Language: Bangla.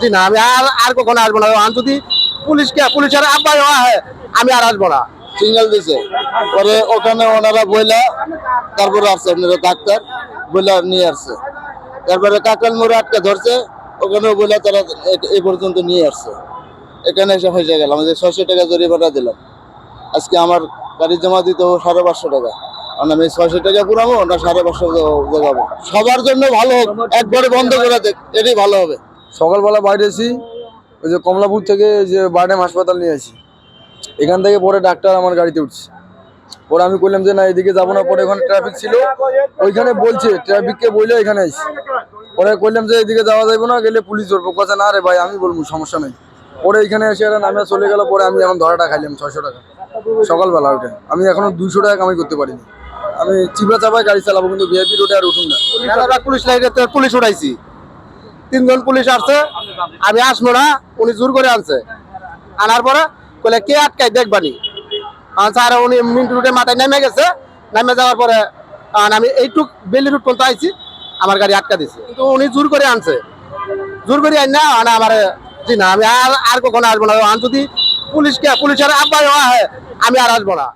জি না, আমি আর আর কখনো আসব না। আর যদি পুলিশকে পুলিশের আব্বাই হয়, আমি আর আসব না। সিঙ্গেল দিছে। পরে ওখানে ওনারা বইলা, তারপরে আসছে আপনারা ডাক্তার, বইলা নিয়ে আসছে। তারপরে কাকাল মোড়ে আটকে ধরছে, ওখানেও বইলা তারা এই পর্যন্ত নিয়ে আসছে। এখানে এসে ফেসে গেলাম যে ছয়শো টাকা জরিমানা দিলাম। আজকে আমার গাড়ি জমা দিতে হবে সাড়ে পাঁচশো টাকা। কারণ আমি ছয়শো টাকা পুরাবো, না সাড়ে পাঁচশো জোগাবো? সবার জন্য ভালো হোক, একবারে বন্ধ করে দেখ, এটাই ভালো হবে। সকালবেলা বাইরে এসি ওই যে কমলাপুর থেকে যে বারডেম হাসপাতাল নিয়ে আসি। এখান থেকে পরে ডাক্তার আমার গাড়িতে উঠছে। পরে আমি বললাম যে না, এদিকে যাব না, পরে ওখানে ট্রাফিক ছিল। ওইখানে বলছে ট্রাফিককে বললে এখানে আসি পরে কইলাম যে এদিকে যাওয়া যাবে না, গেলে পুলিশ ধরবো। কথা না রে ভাই, আমি বলব, সমস্যা নেই। পরে এখানে এসে এরা নামে চলে গেল। পরে আমি এখন ধরাটা খাইলাম ছয়শো টাকা। সকালবেলা ওঠে আমি এখনও দুশো টাকা কামাই করতে পারিনি। আমি চিপড়া চাপায় গাড়ি চালাবো, কিন্তু ভিআইপি রোডে আর উঠুন না। পুলিশ লাইনে পুলিশ উঠাইছি। তিনজন পুলিশ আসছে, আমি আসব না, উনি জোর করে আনছে। আনার পরে কইলে, কে আটকায় দেখবানি? আর উনি মিন্টু রুটে মাথায় নেমে গেছে। নেমে যাওয়ার পরে আমি এইটুক বেলি রুট পর্যন্ত আইছি, আমার গাড়ি আটকা দিছে। কিন্তু উনি জোর করে আনছে। জোর করে আন না, আনা আমার, জি না, আমি আর আর কখনো আসব না। আর যদি পুলিশকে, পুলিশের আব্বাই হয় আমি আর আসব না।